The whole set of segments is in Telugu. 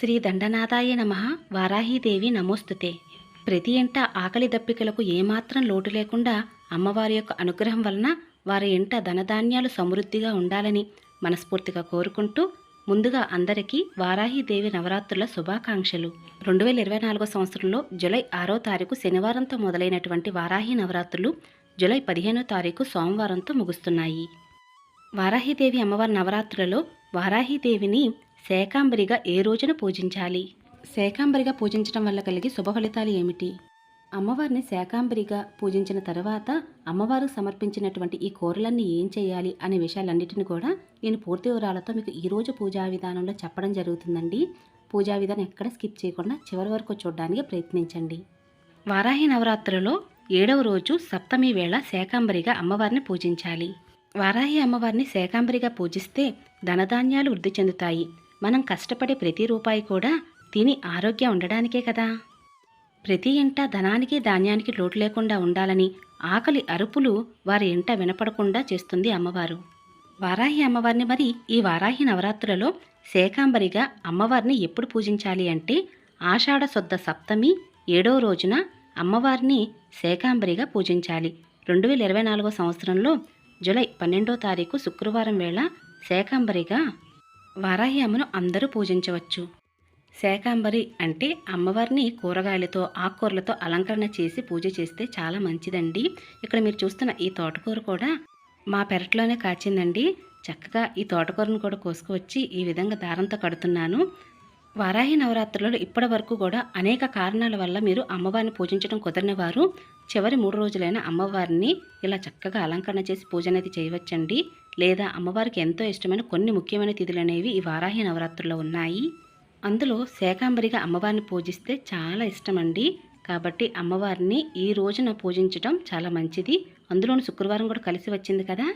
శ్రీ దండనాథాయ నమ. వారాహీదేవి నమోస్తుతే. ప్రతి ఇంట ఆకలి దప్పికలకు ఏమాత్రం లోటు లేకుండా అమ్మవారి యొక్క అనుగ్రహం వలన వారి ఇంట ధనధాన్యాలు సమృద్ధిగా ఉండాలని మనస్ఫూర్తిగా కోరుకుంటూ ముందుగా అందరికీ వారాహీదేవి నవరాత్రుల శుభాకాంక్షలు. రెండు వేల ఇరవై నాలుగో సంవత్సరంలో జూలై ఆరో తారీఖు శనివారంతో మొదలైనటువంటి వారాహి నవరాత్రులు జులై పదిహేనో తారీఖు సోమవారంతో ముగుస్తున్నాయి. వారాహిదేవి అమ్మవారి నవరాత్రులలో వారాహిదేవిని శాకాంబరిగా ఏ రోజున పూజించాలి? శాకాంబరిగా పూజించడం వల్ల కలిగే శుభ ఫలితాలు ఏమిటి? అమ్మవారిని శాకాంబరిగా పూజించిన తర్వాత అమ్మవారు సమర్పించినటువంటి ఈ కూరలన్నీ ఏం చేయాలి అనే విషయాలన్నిటిని కూడా నేను పూర్తి వివరాలతో మీకు ఈరోజు పూజా విధానంలో చెప్పడం జరుగుతుందండి. పూజా విధానం ఎక్కడ స్కిప్ చేయకుండా చివరి వరకు చూడడానికి ప్రయత్నించండి. వారాహి నవరాత్రులలో ఏడవ రోజు సప్తమి వేళ శాకాంబరిగా అమ్మవారిని పూజించాలి. వారాహి అమ్మవారిని శాకాంబరిగా పూజిస్తే ధనధాన్యాలు వృద్ధి చెందుతాయి. మనం కష్టపడే ప్రతి రూపాయి కూడా తిని ఆరోగ్యం ఉండడానికే కదా. ప్రతి ఇంట ధనానికి ధాన్యానికి లోటు లేకుండా ఉండాలని ఆకలి అరుపులు వారి ఇంట వినపడకుండా చేస్తుంది అమ్మవారు. వారాహి అమ్మవారిని మరి ఈ వారాహి నవరాత్రులలో శేకాంబరిగా అమ్మవారిని ఎప్పుడు పూజించాలి అంటే ఆషాఢ శుద్ధ సప్తమి ఏడో రోజున అమ్మవారిని శేకాంబరిగా పూజించాలి. రెండు వేల ఇరవై నాలుగో సంవత్సరంలో జూలై పన్నెండో తారీఖు శుక్రవారం వేళ శేకాంబరిగా వారాహి అమ్మను అందరూ పూజించవచ్చు. శాకాంబరి అంటే అమ్మవారిని కూరగాయలతో ఆకుకూరలతో అలంకరణ చేసి పూజ చేస్తే చాలా మంచిదండి. ఇక్కడ మీరు చూస్తున్న ఈ తోటకూర కూడా మా పెరట్లోనే కాచిందండి. చక్కగా ఈ తోటకూరను కూడా కోసుకువచ్చి ఈ విధంగా దారంతో కడుతున్నాను. వారాహి నవరాత్రులలో ఇప్పటి వరకు కూడా అనేక కారణాల వల్ల మీరు అమ్మవారిని పూజించడం కుదరని వారు చివరి మూడు రోజులైన అమ్మవారిని ఇలా చక్కగా అలంకరణ చేసి పూజ అనేది చేయవచ్చండి. లేదా అమ్మవారికి ఎంతో ఇష్టమైన కొన్ని ముఖ్యమైన తిథులు అనేవి ఈ వారాహి నవరాత్రుల్లో ఉన్నాయి. అందులో శాకాంబరిగా అమ్మవారిని పూజిస్తే చాలా ఇష్టమండి. కాబట్టి అమ్మవారిని ఈ రోజున పూజించడం చాలా మంచిది. అందులోని శుక్రవారం కూడా కలిసి వచ్చింది కదా?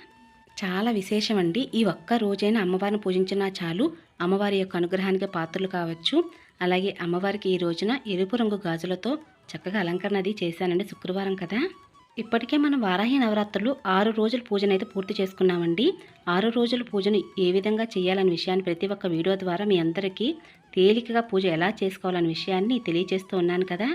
చాలా విశేషం అండి ఈ ఒక్క రోజైనా అమ్మవారిని పూజించినా చాలు. అమ్మవారి యొక్క అనుగ్రహానికి పాత్రలు కావచ్చు. అలాగే అమ్మవారికి ఈ రోజున ఎరుపు రంగు గాజులతో చక్కగా అలంకరణ అది చేశానండి శుక్రవారం కదా? ఇప్పటికే మనం వారాహి నవరాత్రులు ఆరు రోజుల పూజను అయితే పూర్తి చేసుకున్నామండి. ఆరు రోజుల పూజను ఏ విధంగా చేయాలనే విషయాన్ని ప్రతి ఒక్క వీడియో ద్వారా మీ అందరికీ తేలికగా పూజ ఎలా చేసుకోవాలనే విషయాన్ని తెలియజేస్తూ ఉన్నాను కదా.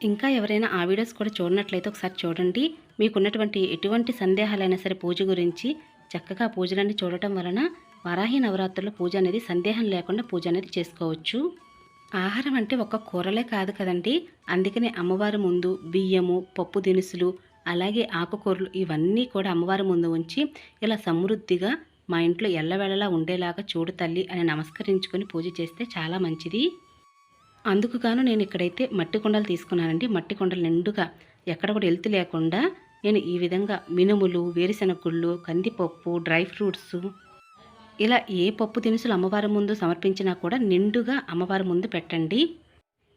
ఇంకా ఎవరైనా ఆ వీడియోస్ కూడా చూడనట్లయితే ఒకసారి చూడండి. మీకున్నటువంటి ఎటువంటి సందేహాలైనా సరే పూజ గురించి చక్కగా పూజలన్నీ చూడటం వలన వారాహి నవరాత్రుల పూజ అనేది సందేహం లేకుండా పూజ అనేది చేసుకోవచ్చు. ఆహారం అంటే ఒక కూరలే కాదు కదండి. అందుకనే అమ్మవారి ముందు బియ్యము పప్పు దినుసులు అలాగే ఆకుకూరలు ఇవన్నీ కూడా అమ్మవారి ముందు ఉంచి ఇలా సమృద్ధిగా మా ఇంట్లో ఎల్లవేళలా ఉండేలాగా చూడు తల్లి అని నమస్కరించుకొని పూజ చేస్తే చాలా మంచిది. అందుకు గాను నేను ఇక్కడైతే మట్టి కుండలు తీసుకున్నానండి. మట్టి కుండలు నిండుగా ఎక్కడ కూడా ఎలుతు లేకుండా నేను ఈ విధంగా మినుములు వేరుశెనగుళ్ళు కందిపప్పు డ్రై ఫ్రూట్స్ ఇలా ఏ పప్పు దినుసులు అమ్మవారి ముందు సమర్పించినా కూడా నిండుగా అమ్మవారి ముందు పెట్టండి.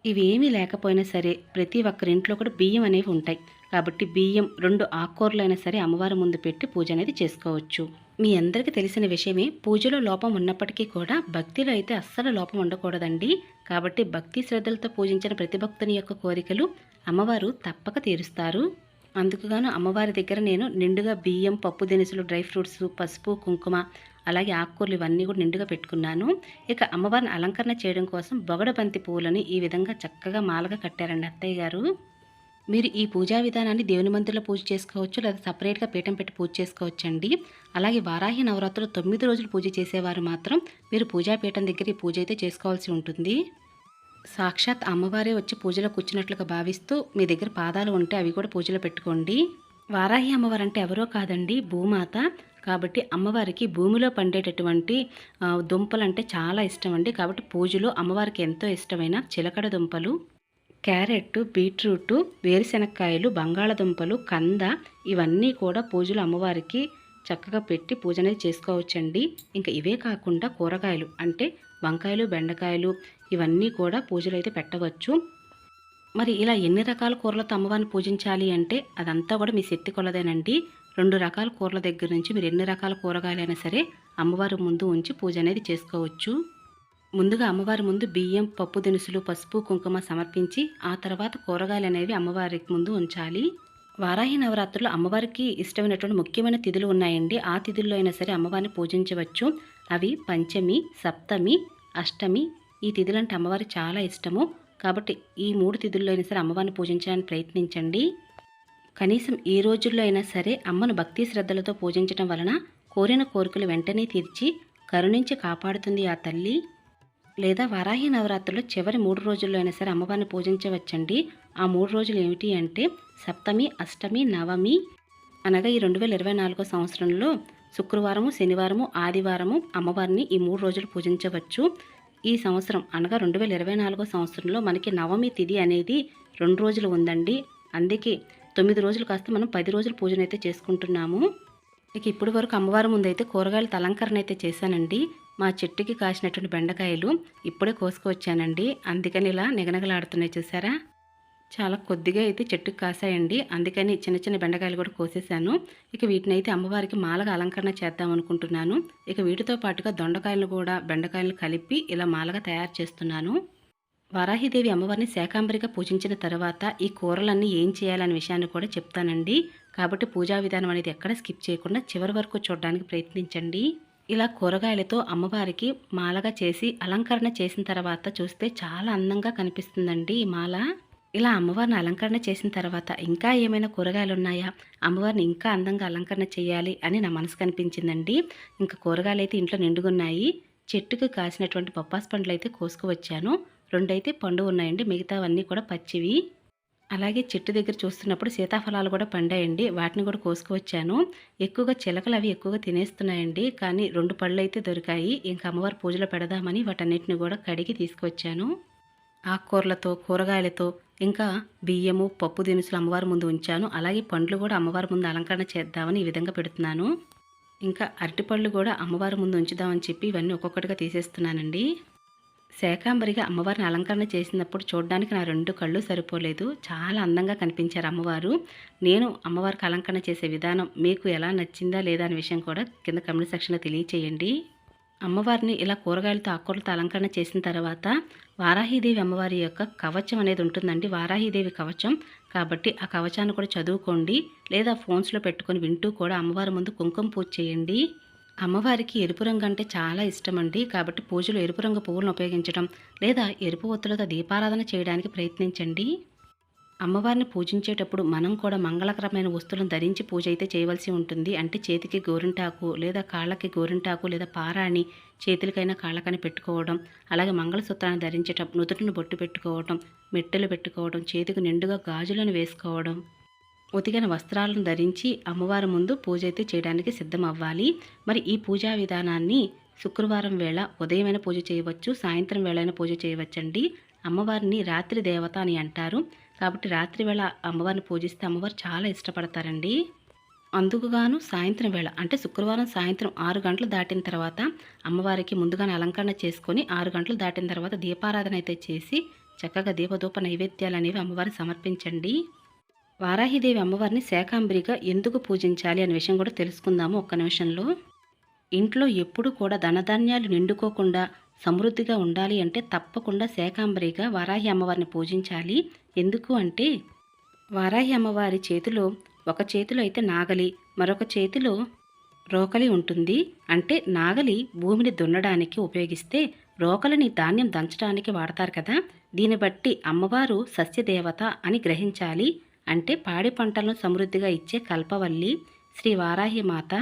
ఇవేమీ లేకపోయినా సరే ప్రతి ఒక్కరింట్లో కూడా బియ్యం అనేవి ఉంటాయి. కాబట్టి బియ్యం రెండు ఆకుకూరలైనా సరే అమ్మవారి ముందు పెట్టి పూజ అనేది చేసుకోవచ్చు. మీ అందరికీ తెలిసిన విషయమే పూజలో లోపం ఉన్నప్పటికీ కూడా భక్తిలో అయితే అస్సలు లోపం ఉండకూడదండి. కాబట్టి భక్తి శ్రద్ధలతో పూజించిన ప్రతి భక్తుని యొక్క కోరికలు అమ్మవారు తప్పక తీరుస్తారు. అందుకుగాను అమ్మవారి దగ్గర నేను నిండుగా బియ్యం పప్పు దినుసులు డ్రై ఫ్రూట్స్ పసుపు కుంకుమ అలాగే ఆకుకూరలు ఇవన్నీ కూడా నిండుగా పెట్టుకున్నాను. ఇక అమ్మవారిని అలంకరణ చేయడం కోసం బొగడబంతి పువ్వులని ఈ విధంగా చక్కగా మాలగా కట్టారండి అత్తయ్య గారు. మీరు ఈ పూజా విధానాన్ని దేవుని మందిరంలో పూజ చేసుకోవచ్చు లేదా సపరేట్గా పీఠం పెట్టి పూజ చేసుకోవచ్చు అండి అలాగే వారాహి నవరాత్రులు తొమ్మిది రోజులు పూజ చేసేవారు మాత్రం మీరు పూజా పీఠం దగ్గర ఈ పూజ అయితే చేసుకోవాల్సి ఉంటుంది. సాక్షాత్ అమ్మవారే వచ్చి పూజలో కూర్చున్నట్లుగా భావిస్తూ మీ దగ్గర పాదాలు ఉంటే అవి కూడా పూజలో పెట్టుకోండి. వారాహి అమ్మవారు అంటే ఎవరో కాదండి భూమాత. కాబట్టి అమ్మవారికి భూమిలో పండేటటువంటి దుంపలు అంటే చాలా ఇష్టం అండి కాబట్టి పూజలో అమ్మవారికి ఎంతో ఇష్టమైన చిలకడ దుంపలు క్యారెట్ బీట్రూట్ వేరుశెనక్కాయలు బంగాళదుంపలు కంద ఇవన్నీ కూడా పూజలు అమ్మవారికి చక్కగా పెట్టి పూజ అనేది చేసుకోవచ్చండి. ఇంకా ఇవే కాకుండా కూరగాయలు అంటే వంకాయలు బెండకాయలు ఇవన్నీ కూడా పూజలు అయితే పెట్టవచ్చు. మరి ఇలా ఎన్ని రకాల కూరలతో అమ్మవారిని పూజించాలి అంటే అదంతా కూడా మీ శక్తి కొలదేనండి. రెండు రకాల కూరల దగ్గర నుంచి మీరు ఎన్ని రకాల కూరగాయలైనా సరే అమ్మవారి ముందు ఉంచి పూజ అనేది చేసుకోవచ్చు. ముందుగా అమ్మవారి ముందు బియ్యం పప్పు దినుసులు పసుపు కుంకుమ సమర్పించి ఆ తర్వాత కూరగాయలు అనేవి అమ్మవారికి ముందు ఉంచాలి. వారాహి నవరాత్రులు అమ్మవారికి ఇష్టమైనటువంటి ముఖ్యమైన తిథులు ఉన్నాయండి. ఆ తిథుల్లో అయినా సరే అమ్మవారిని పూజించవచ్చు. అవి పంచమి సప్తమి అష్టమి ఈ తిథులంటే అమ్మవారికి చాలా ఇష్టము. కాబట్టి ఈ మూడు తిథుల్లో అయినా సరే అమ్మవారిని పూజించడానికి ప్రయత్నించండి. కనీసం ఈ రోజుల్లో అయినా సరే అమ్మను భక్తి శ్రద్ధలతో పూజించడం వలన కోరిన కోరికలు వెంటనే తీర్చి కరుణించి కాపాడుతుంది ఆ తల్లి. లేదా వారాహి నవరాత్రులు చివరి మూడు రోజుల్లో అయినా సరే అమ్మవారిని పూజించవచ్చండి. ఆ మూడు రోజులు ఏమిటి అంటే సప్తమి అష్టమి నవమి అనగా ఈ రెండు వేల ఇరవై నాలుగో సంవత్సరంలో శుక్రవారము శనివారము ఆదివారము అమ్మవారిని ఈ మూడు రోజులు పూజించవచ్చు. ఈ సంవత్సరం అనగా రెండు వేల ఇరవై నాలుగో సంవత్సరంలో మనకి నవమి తిథి అనేది రెండు రోజులు ఉందండి. అందుకే తొమ్మిది రోజులు కాస్త మనం పది రోజులు పూజనైతే అయితే చేసుకుంటున్నాము. ఇక ఇప్పటి వరకు అమ్మవారి ముందు అయితే కూరగాయల అలంకరణ అయితే చేశానండి. మా చెట్టుకి కాసినటువంటి బెండకాయలు ఇప్పుడే కోసుకొచ్చానండి. అందుకని ఇలా నిగనగలాడుతున్నాయి చూసారా? చాలా కొద్దిగా అయితే చెట్టుకు కాసాయండి. అందుకని చిన్న చిన్న బెండకాయలు కూడా కోసేసాను. ఇక వీటిని అయితే అమ్మవారికి మాలగా అలంకరణ చేద్దాం అనుకుంటున్నాను. ఇక వీటితో పాటుగా దొండకాయలు కూడా బెండకాయలు కలిపి ఇలా మాలగా తయారు చేస్తున్నాను. వారాహిదేవి అమ్మవారిని శాకాంబరిగా పూజించిన తర్వాత ఈ కూరలన్నీ ఏం చేయాలనే విషయాన్ని కూడా చెప్తానండి. కాబట్టి పూజా విధానం అనేది ఎక్కడ స్కిప్ చేయకుండా చివరి వరకు చూడడానికి ప్రయత్నించండి. ఇలా కూరగాయలతో అమ్మవారికి మాలగా చేసి అలంకరణ చేసిన తర్వాత చూస్తే చాలా అందంగా కనిపిస్తుందండి ఈ మాల. ఇలా అమ్మవారిని అలంకరణ చేసిన తర్వాత ఇంకా ఏమైనా కూరగాయలు ఉన్నాయా అమ్మవారిని ఇంకా అందంగా అలంకరణ చేయాలి అని నా మనసు కనిపించిందండి. ఇంకా కూరగాయలు అయితే ఇంట్లో నిండుగున్నాయి. చెట్టుకు కాసినటువంటి బొప్పాస్ పండ్లు అయితే కోసుకువచ్చాను. రెండైతే పండు ఉన్నాయండి. మిగతావన్నీ కూడా పచ్చివి. అలాగే చెట్టు దగ్గర చూస్తున్నప్పుడు సీతాఫలాలు కూడా పండాయండి. వాటిని కూడా కోసుకువచ్చాను. ఎక్కువగా చిలకలు అవి ఎక్కువగా తినేస్తున్నాయండి. కానీ రెండు పళ్ళు అయితే దొరికాయి. ఇంకా అమ్మవారి పూజలో పెడదామని వాటన్నిటిని కూడా కడిగి తీసుకువచ్చాను. ఆకుకూరలతో కూరగాయలతో ఇంకా బియ్యము పప్పు దినుసులు అమ్మవారి ముందు ఉంచాను. అలాగే పండ్లు కూడా అమ్మవారి ముందు అలంకరణ చేద్దామని ఈ విధంగా పెడుతున్నాను. ఇంకా అరటిపళ్ళు కూడా అమ్మవారి ముందు ఉంచుదామని చెప్పి ఇవన్నీ ఒక్కొక్కటిగా తీసేస్తున్నానండి. శాకాంబరిగా అమ్మవారిని అలంకరణ చేసినప్పుడు చూడడానికి నా రెండు కళ్ళు సరిపోలేదు. చాలా అందంగా కనిపించారు అమ్మవారు. నేను అమ్మవారికి అలంకరణ చేసే విధానం మీకు ఎలా నచ్చిందా లేదా అనే విషయం కూడా కింద కమెంట్ సెక్షన్లో తెలియచేయండి. అమ్మవారిని ఇలా కూరగాయలతో ఆకుకూరలతో అలంకరణ చేసిన తర్వాత వారాహిదేవి అమ్మవారి యొక్క కవచం అనేది ఉంటుందండి. వారాహిదేవి కవచం. కాబట్టి ఆ కవచాన్ని కూడా చదువుకోండి. లేదా ఫోన్స్లో పెట్టుకొని వింటూ కూడా అమ్మవారి ముందు కుంకుమ పూజ చేయండి. అమ్మవారికి ఎరుపు రంగు అంటే చాలా ఇష్టం అండి. కాబట్టి పూజలో ఎరుపు రంగు పువ్వులను ఉపయోగించడం లేదా ఎరుపు ఒత్తులతో దీపారాధన చేయడానికి ప్రయత్నించండి. అమ్మవారిని పూజించేటప్పుడు మనం కూడా మంగళకరమైన వస్తువులను ధరించి పూజ అయితే చేయవలసి ఉంటుంది. అంటే చేతికి గోరింటాకు లేదా కాళ్ళకి గోరింటాకు లేదా పారాణి చేతులకైనా కాళ్ళకని పెట్టుకోవడం అలాగే మంగళసూత్రాన్ని ధరించేటప్పుడు నుదుటిని బొట్టు పెట్టుకోవడం మెట్టెలు పెట్టుకోవడం చేతికి నిండుగా గాజులను వేసుకోవడం ఉతికిన వస్త్రాలను ధరించి అమ్మవారి ముందు పూజ అయితే చేయడానికి సిద్ధం అవ్వాలి మరి ఈ పూజా విధానాన్ని శుక్రవారం వేళ ఉదయమైన పూజ చేయవచ్చు సాయంత్రం వేళైన పూజ చేయవచ్చండి. అమ్మవారిని రాత్రి దేవత అని అంటారు. కాబట్టి రాత్రి వేళ అమ్మవారిని పూజిస్తే అమ్మవారు చాలా ఇష్టపడతారండి. అందుకుగాను సాయంత్రం వేళ అంటే శుక్రవారం సాయంత్రం ఆరు గంటలు దాటిన తర్వాత అమ్మవారికి ముందుగానే అలంకరణ చేసుకొని ఆరు గంటలు దాటిన తర్వాత దీపారాధన అయితే చేసి చక్కగా దీపధూప నైవేద్యాలు అనేవి అమ్మవారిని సమర్పించండి. వారాహిదేవి అమ్మవారిని శాకాంబరిగా ఎందుకు పూజించాలి అనే విషయం కూడా తెలుసుకుందాము ఒక్క నిమిషంలో. ఇంట్లో ఎప్పుడు కూడా ధనధాన్యాలు నిండుకోకుండా సమృద్ధిగా ఉండాలి అంటే తప్పకుండా శాకాంబరిగా వారాహి అమ్మవారిని పూజించాలి. ఎందుకు అంటే వారాహి అమ్మవారి చేతిలో ఒక చేతిలో అయితే నాగలి మరొక చేతిలో రోకలి ఉంటుంది. అంటే నాగలి భూమిని దున్నడానికి ఉపయోగిస్తే రోకలిని ధాన్యం దంచడానికి వాడతారు కదా. దీన్ని బట్టి అమ్మవారు సస్యదేవత అని గ్రహించాలి. అంటే పాడి పంటలను సమృద్ధిగా ఇచ్చే కల్పవల్లి శ్రీ వారాహి మాత.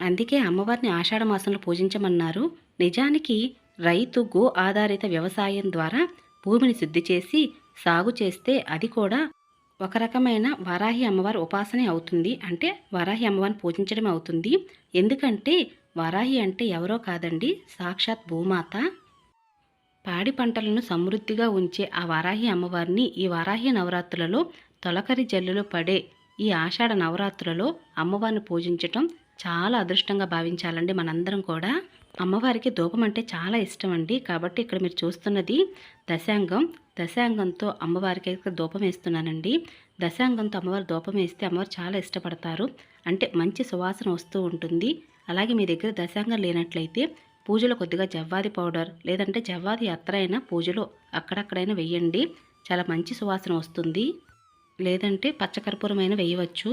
అందుకే అమ్మవారిని ఆషాఢ మాసంలో పూజించమన్నారు. నిజానికి రైతు గో ఆధారిత వ్యవసాయం ద్వారా భూమిని శుద్ధి చేసి సాగు చేస్తే అది కూడా ఒక రకమైన వారాహి అమ్మవారి ఉపాసనే అవుతుంది. అంటే వారాహి అమ్మవారిని పూజించడం అవుతుంది. ఎందుకంటే వారాహి అంటే ఎవరో కాదండి సాక్షాత్ భూమాత. పాడి పంటలను సమృద్ధిగా ఉంచే ఆ వారాహి అమ్మవారిని ఈ వారాహి నవరాత్రులలో తొలకరి జల్లులు పడే ఈ ఆషాఢ నవరాత్రులలో అమ్మవారిని పూజించటం చాలా అదృష్టంగా భావించాలండి మనందరం కూడా. అమ్మవారికి ధూపం అంటే చాలా ఇష్టం అండి కాబట్టి ఇక్కడ మీరు చూస్తున్నది దశాంగం. దశాంగంతో అమ్మవారికి అయితే ధూపం వేస్తున్నానండి. దశాంగంతో అమ్మవారు ధూపం వేస్తే అమ్మవారు చాలా ఇష్టపడతారు. అంటే మంచి సువాసన వస్తూ ఉంటుంది. అలాగే మీ దగ్గర దశాంగం లేనట్లయితే పూజలో కొద్దిగా జవ్వాది పౌడర్ లేదంటే జవ్వాది అత్ర అయినా పూజలో అక్కడక్కడైనా వెయ్యండి చాలా మంచి సువాసన వస్తుంది. లేదంటే పచ్చకర్పూరమైన వేయవచ్చు.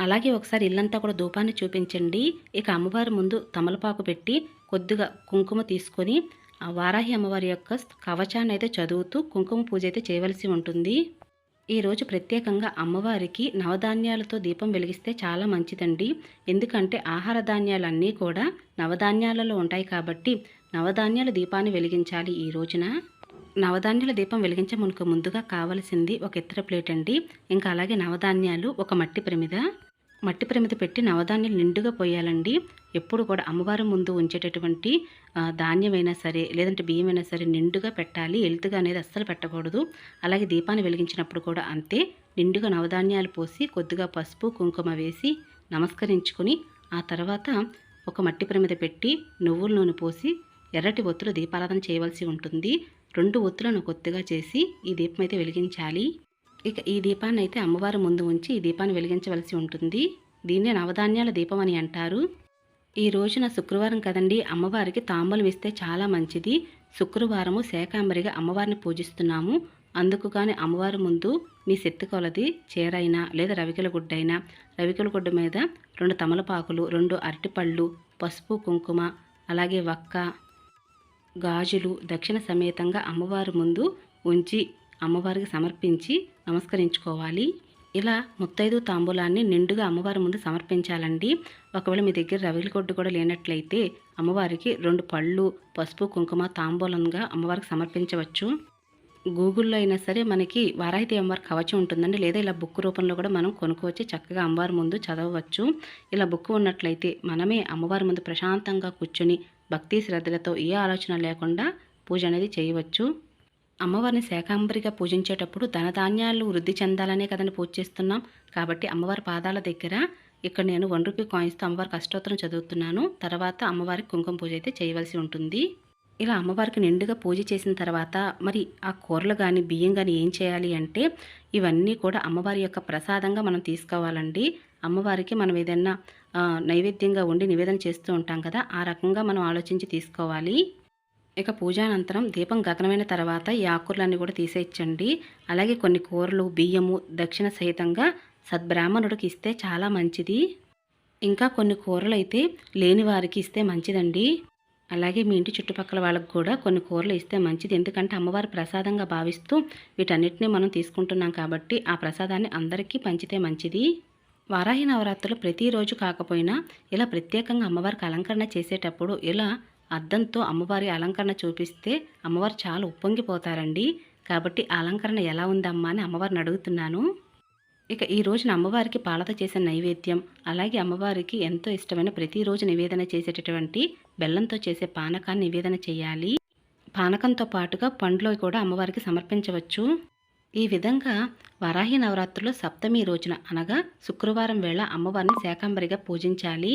అలాగే ఒకసారి ఇల్లంతా కూడా ధూపాన్ని చూపించండి. ఇక అమ్మవారి ముందు తమలపాకు పెట్టి కొద్దిగా కుంకుమ తీసుకొని ఆ వారాహి అమ్మవారి యొక్క కవచాన్ని అయితే చదువుతూ కుంకుమ పూజ అయితే చేయవలసి ఉంటుంది. ఈరోజు ప్రత్యేకంగా అమ్మవారికి నవధాన్యాలతో దీపం వెలిగిస్తే చాలా మంచిదండి. ఎందుకంటే ఆహార ధాన్యాలన్నీ కూడా నవధాన్యాలలో ఉంటాయి కాబట్టి నవధాన్యాల దీపాన్ని వెలిగించాలి ఈ రోజున. నవధాన్యాల దీపం వెలిగించే ముందుగా కావలసింది ఒక ఇతర ప్లేట్ అండి. ఇంకా అలాగే నవధాన్యాలు ఒక మట్టి ప్రమిద మట్టి ప్రమిద పెట్టి నవధాన్యాలు నిండుగా పోయాలండి. ఎప్పుడు కూడా అమ్మవారి ముందు ఉంచేటటువంటి ధాన్యమైనా సరే లేదంటే బియ్యమైనా సరే నిండుగా పెట్టాలి. ఎలుతుగా అనేది అస్సలు పెట్టకూడదు. అలాగే దీపాన్ని వెలిగించినప్పుడు కూడా అంతే. నిండుగా నవధాన్యాలు పోసి కొద్దిగా పసుపు కుంకుమ వేసి నమస్కరించుకొని ఆ తర్వాత ఒక మట్టి ప్రమిద పెట్టి నువ్వుల నూనె పోసి ఎర్రటి ఒత్తులు దీపారాధన చేయవలసి ఉంటుంది. రెండు ఒత్తులను కొద్దిగా చేసి ఈ దీపం అయితే వెలిగించాలి. ఇక ఈ దీపాన్ని అయితే అమ్మవారి ముందు ఉంచి ఈ దీపాన్ని వెలిగించవలసి ఉంటుంది. దీన్నే నవధాన్యాల దీపం అని అంటారు. ఈ రోజున శుక్రవారం కదండి అమ్మవారికి తాంబూలం ఇస్తే చాలా మంచిది. శుక్రవారము శాకాంబరిగా అమ్మవారిని పూజిస్తున్నాము. అందుకు కానీ అమ్మవారి ముందు మీ శక్తి కొలది చీరైనా లేదా రవికెల గుడ్డైనా రవికల గుడ్డ మీద రెండు తమలపాకులు రెండు అరటిపళ్ళు పసుపు కుంకుమ అలాగే వక్క గాజులు దక్షిణ సమేతంగా అమ్మవారి ముందు ఉంచి అమ్మవారికి సమర్పించి నమస్కరించుకోవాలి. ఇలా ముత్తైదు తాంబూలాన్ని నిండుగా అమ్మవారి ముందు సమర్పించాలండి. ఒకవేళ మీ దగ్గర రవిలి కూడా లేనట్లయితే అమ్మవారికి రెండు పళ్ళు పసుపు కుంకుమ తాంబూలంగా అమ్మవారికి సమర్పించవచ్చు. గూగుల్లో అయినా సరే మనకి వారాహితి అమ్మవారి కవచం ఉంటుందండి. లేదా ఇలా బుక్ రూపంలో కూడా మనం కొనుక్కోవచ్చి. చక్కగా అమ్మవారి ముందు చదవవచ్చు. ఇలా బుక్ ఉన్నట్లయితే మనమే అమ్మవారి ముందు ప్రశాంతంగా కూర్చొని భక్తి శ్రద్ధలతో ఏ ఆలోచన లేకుండా పూజ అనేది చేయవచ్చు. అమ్మవారిని శాకాంబరిగా పూజించేటప్పుడు ధనధాన్యాలు వృద్ధి చెందాలనే కదండి పూజ చేస్తున్నాం. కాబట్టి అమ్మవారి పాదాల దగ్గర ఇక్కడ నేను వన్ రూపీ కాయిన్స్తో అమ్మవారికి అష్టోత్తరం చదువుతున్నాను. తర్వాత అమ్మవారికి కుంకుమ పూజ అయితే చేయవలసి ఉంటుంది. ఇలా అమ్మవారికి నిండుగా పూజ చేసిన తర్వాత మరి ఆ కూరలు కానీ బియ్యం కానీ ఏం చేయాలి అంటే ఇవన్నీ కూడా అమ్మవారి యొక్క ప్రసాదంగా మనం తీసుకోవాలండి. అమ్మవారికి మనం ఏదైనా నైవేద్యంగా ఉండి నివేదన చేస్తూ ఉంటాం కదా ఆ రకంగా మనం ఆలోచించి తీసుకోవాలి. ఇక పూజానంతరం దీపం గగనమైన తర్వాత ఈ ఆకుర్లన్నీ కూడా తీసేయచ్చండి. అలాగే కొన్ని కూరలు బియ్యము దక్షిణ సహితంగా సద్బ్రాహ్మణుడికి ఇస్తే చాలా మంచిది. ఇంకా కొన్ని కూరలు అయితే లేని వారికి ఇస్తే మంచిదండి. అలాగే మీ ఇంటి చుట్టుపక్కల వాళ్ళకు కూడా కొన్ని కూరలు ఇస్తే మంచిది. ఎందుకంటే అమ్మవారి ప్రసాదంగా భావిస్తూ వీటన్నిటిని మనం తీసుకుంటున్నాం కాబట్టి ఆ ప్రసాదాన్ని అందరికీ పంచితే మంచిది. వారాహి నవరాత్రులు ప్రతిరోజు కాకపోయినా ఇలా ప్రత్యేకంగా అమ్మవారికి అలంకరణ చేసేటప్పుడు ఇలా అద్దంతో అమ్మవారి అలంకరణ చూపిస్తే అమ్మవారు చాలా ఉప్పొంగిపోతారండి. కాబట్టి అలంకరణ ఎలా ఉందమ్మా అని అమ్మవారిని అడుగుతున్నాను. ఇక ఈ రోజున అమ్మవారికి పాలతో చేసిన నైవేద్యం అలాగే అమ్మవారికి ఎంతో ఇష్టమైన ప్రతిరోజు నివేదన చేసేటటువంటి బెల్లంతో చేసే పానకాన్ని నివేదన చేయాలి. పానకంతో పాటుగా పండ్లో కూడా అమ్మవారికి సమర్పించవచ్చు. ఈ విధంగా వరాహి నవరాత్రులు సప్తమి రోజున అనగా శుక్రవారం వేళ అమ్మవారిని శాకాంబరిగా పూజించాలి.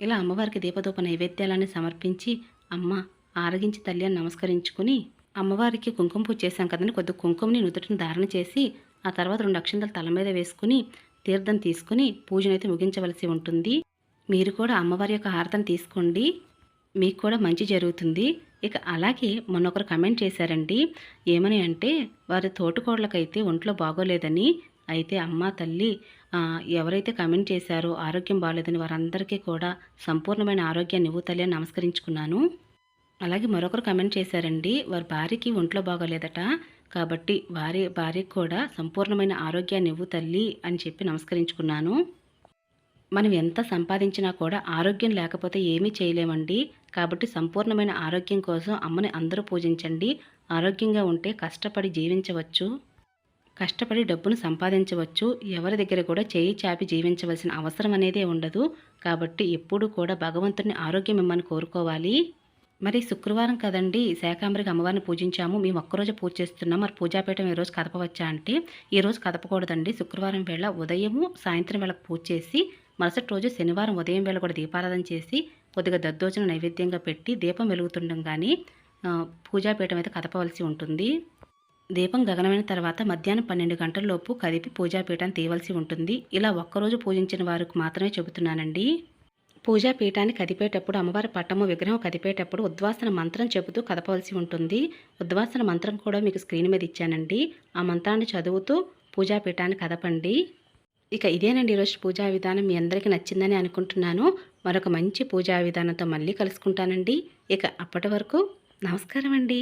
ఇలా అమ్మవారికి దీపదూప నైవేద్యాలని సమర్పించి అమ్మ ఆరగించి తల్లి అని నమస్కరించుకుని అమ్మవారికి కుంకుమ పూజ చేశాం కదండి. కొద్ది కుంకుమని నుదుటిని ధారణ చేసి ఆ తర్వాత రెండు అక్షంతలు తల మీద వేసుకుని తీర్థం తీసుకుని పూజనైతే ముగించవలసి ఉంటుంది. మీరు కూడా అమ్మవారి యొక్క హారతను తీసుకోండి. మీకు కూడా మంచి జరుగుతుంది. ఇక అలాగే మొన్న ఒకరు కమెంట్ చేశారండి. ఏమని అంటే వారి తోటికోడలకైతే ఒంట్లో బాగోలేదని అయితే అమ్మ తల్లి ఎవరైతే కమెంట్ చేశారో ఆరోగ్యం బాగాలేదని వారందరికీ కూడా సంపూర్ణమైన ఆరోగ్యాన్ని ఇవ్వు తల్లి అని నమస్కరించుకున్నాను. అలాగే మరొకరు కమెంట్ చేశారండి వారి భార్యకి ఒంట్లో బాగోలేదట కాబట్టి వారి భార్యకు కూడా సంపూర్ణమైన ఆరోగ్యాన్ని ఇవ్వు తల్లి అని చెప్పి నమస్కరించుకున్నాను. మనం ఎంత సంపాదించినా కూడా ఆరోగ్యం లేకపోతే ఏమీ చేయలేమండి. కాబట్టి సంపూర్ణమైన ఆరోగ్యం కోసం అమ్మని అందరూ పూజించండి. ఆరోగ్యంగా ఉంటే కష్టపడి జీవించవచ్చు. కష్టపడి డబ్బును సంపాదించవచ్చు. ఎవరి దగ్గర కూడా చేయి చాపి జీవించవలసిన అవసరం అనేదే ఉండదు. కాబట్టి ఎప్పుడూ కూడా భగవంతుని ఆరోగ్యం ఇమ్మని కోరుకోవాలి. మరి శుక్రవారం కదండి శాకాంబరికి అమ్మవారిని పూజించాము. మేము ఒక్కరోజు పూజ చేస్తున్నాం. మరి పూజాపీఠం ఈ రోజు కదపవచ్చా అంటే ఈ రోజు కదపకూడదండి. శుక్రవారం వేళ ఉదయము సాయంత్రం వేళ పూజ చేసి మరుసటి రోజు శనివారం ఉదయం వేళ కూడా దీపారాధన చేసి కొద్దిగా దద్దోజన నైవేద్యంగా పెట్టి దీపం వెలుగుతుండగానే కానీ పూజాపీఠం అయితే కదపవలసి ఉంటుంది. దీపం గగనమైన తర్వాత మధ్యాహ్నం పన్నెండు గంటలలోపు కదిపి పూజాపీఠాన్ని తీయవలసి ఉంటుంది. ఇలా ఒక్కరోజు పూజించిన వారికి మాత్రమే చెబుతున్నానండి. పూజా పీఠాన్ని కదిపేటప్పుడు అమ్మవారి పట్టము విగ్రహం కదిపేటప్పుడు ఉద్వాసన మంత్రం చెబుతూ కదపవలసి ఉంటుంది. ఉద్వాసన మంత్రం కూడా మీకు స్క్రీన్ మీద ఇచ్చానండి. ఆ మంత్రాన్ని చదువుతూ పూజా పీఠాన్ని కదపండి. ఇక ఇదేనండి ఈరోజు పూజా విధానం. మీ అందరికీ నచ్చిందని అనుకుంటున్నాను. మరొక మంచి పూజా విధానంతో మళ్ళీ కలుసుకుంటానండి. ఇక అప్పటి వరకు నమస్కారం అండి